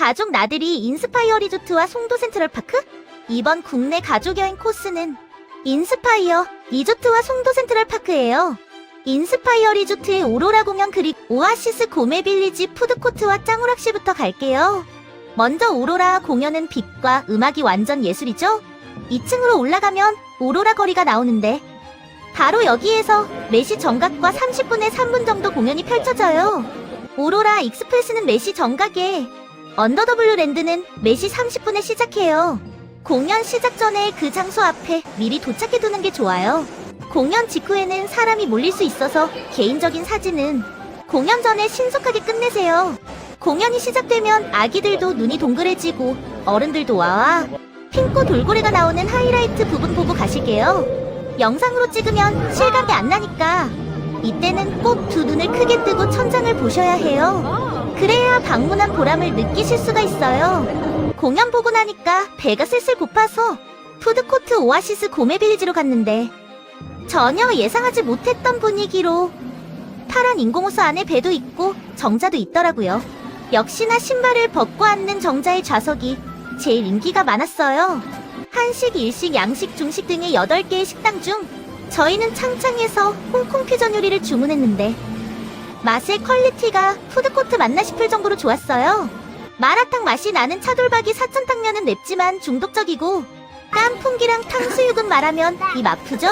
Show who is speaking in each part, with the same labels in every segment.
Speaker 1: 가족 나들이 인스파이어 리조트와 송도 센트럴파크? 이번 국내 가족 여행 코스는 인스파이어 리조트와 송도 센트럴파크예요. 인스파이어 리조트의 오로라 공연 그리고 오아시스 고메 빌리지 푸드코트와 짱오락시부터 갈게요. 먼저 오로라 공연은 빛과 음악이 완전 예술이죠? 2층으로 올라가면 오로라 거리가 나오는데 바로 여기에서 4시 정각과 30분에 3분 정도 공연이 펼쳐져요. 오로라 익스프레스는 4시 정각에 언더더블루 랜드는 4시 30분에 시작해요. 공연 시작 전에 그 장소 앞에 미리 도착해두는 게 좋아요. 공연 직후에는 사람이 몰릴 수 있어서 개인적인 사진은 공연 전에 신속하게 끝내세요. 공연이 시작되면 아기들도 눈이 동그래지고 어른들도 와와 핑크 돌고래가 나오는 하이라이트 부분 보고 가실게요. 영상으로 찍으면 실감이 안 나니까 이때는 꼭 두 눈을 크게 뜨고 천장을 보셔야 해요. 그래야 방문한 보람을 느끼실 수가 있어요. 공연 보고 나니까 배가 슬슬 고파서 푸드코트 오아시스 고메 빌리지로 갔는데 전혀 예상하지 못했던 분위기로 파란 인공호수 안에 배도 있고 정자도 있더라고요. 역시나 신발을 벗고 앉는 정자의 좌석이 제일 인기가 많았어요. 한식, 일식, 양식, 중식 등의 8개의 식당 중 저희는 창창에서 홍콩 퓨전 요리를 주문했는데 맛의 퀄리티가 푸드코트 맞나 싶을 정도로 좋았어요. 마라탕 맛이 나는 차돌박이 사천탕면은 맵지만 중독적이고 깐풍기랑 탕수육은 말하면 입 아프죠?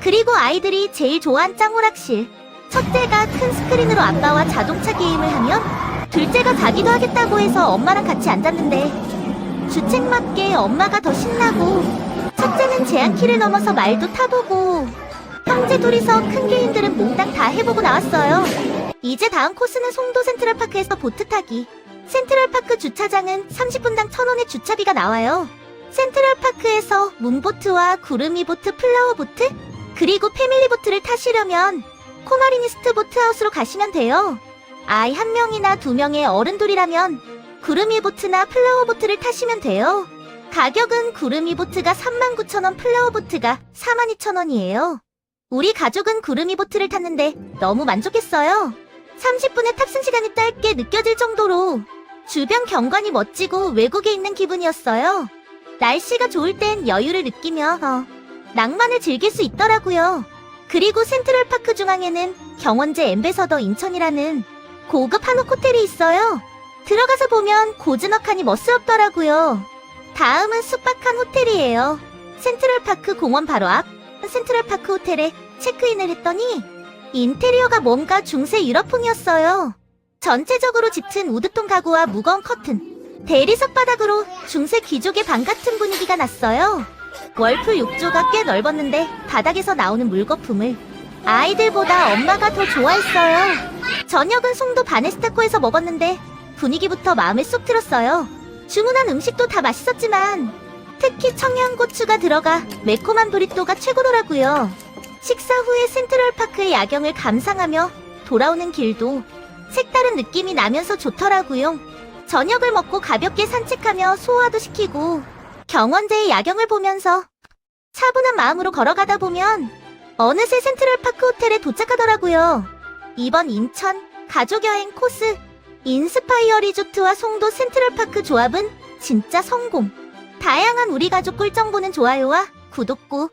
Speaker 1: 그리고 아이들이 제일 좋아한 짱오락실. 첫째가 큰 스크린으로 아빠와 자동차 게임을 하면 둘째가 자기도 하겠다고 해서 엄마랑 같이 앉았는데 주책 맞게 엄마가 더 신나고 첫째는 제한키를 넘어서 말도 타보고 형제 둘이서 큰 게임들은 몽땅 다 해보고 나왔어요. 이제 다음 코스는 송도 센트럴파크에서 보트 타기. 센트럴파크 주차장은 30분당 1,000원의 주차비가 나와요. 센트럴파크에서 문보트와 구름이보트, 플라워보트, 그리고 패밀리보트를 타시려면 코마리니스트 보트하우스로 가시면 돼요. 아이 한 명이나 두 명의 어른들이라면 구름이보트나 플라워보트를 타시면 돼요. 가격은 구름이보트가 39,000원, 플라워보트가 42,000원이에요. 우리 가족은 구름이보트를 탔는데 너무 만족했어요. 30분의 탑승 시간이 짧게 느껴질 정도로 주변 경관이 멋지고 외국에 있는 기분이었어요. 날씨가 좋을 땐 여유를 느끼며 어, 낭만을 즐길 수 있더라고요. 그리고 센트럴파크 중앙에는 경원제 엠베서더 인천이라는 고급 한옥 호텔이 있어요. 들어가서 보면 고즈넉하니 멋스럽더라고요. 다음은 숙박한 호텔이에요. 센트럴파크 공원 바로 앞 센트럴파크 호텔에 체크인을 했더니 인테리어가 뭔가 중세 유럽풍이었어요. 전체적으로 짙은 우드톤 가구와 무거운 커튼, 대리석 바닥으로 중세 귀족의 방 같은 분위기가 났어요. 월풀 욕조가 꽤 넓었는데 바닥에서 나오는 물거품을 아이들보다 엄마가 더 좋아했어요. 저녁은 송도 바네스타코에서 먹었는데 분위기부터 마음에 쏙 들었어요. 주문한 음식도 다 맛있었지만 특히 청양고추가 들어가 매콤한 브리또가 최고더라고요. 식사 후에 센트럴파크의 야경을 감상하며 돌아오는 길도 색다른 느낌이 나면서 좋더라고요. 저녁을 먹고 가볍게 산책하며 소화도 시키고 경원제의 야경을 보면서 차분한 마음으로 걸어가다 보면 어느새 센트럴파크 호텔에 도착하더라고요. 이번 인천 가족여행 코스 인스파이어 리조트와 송도 센트럴파크 조합은 진짜 성공. 다양한 우리 가족 꿀정 보는 좋아요와 구독 꾹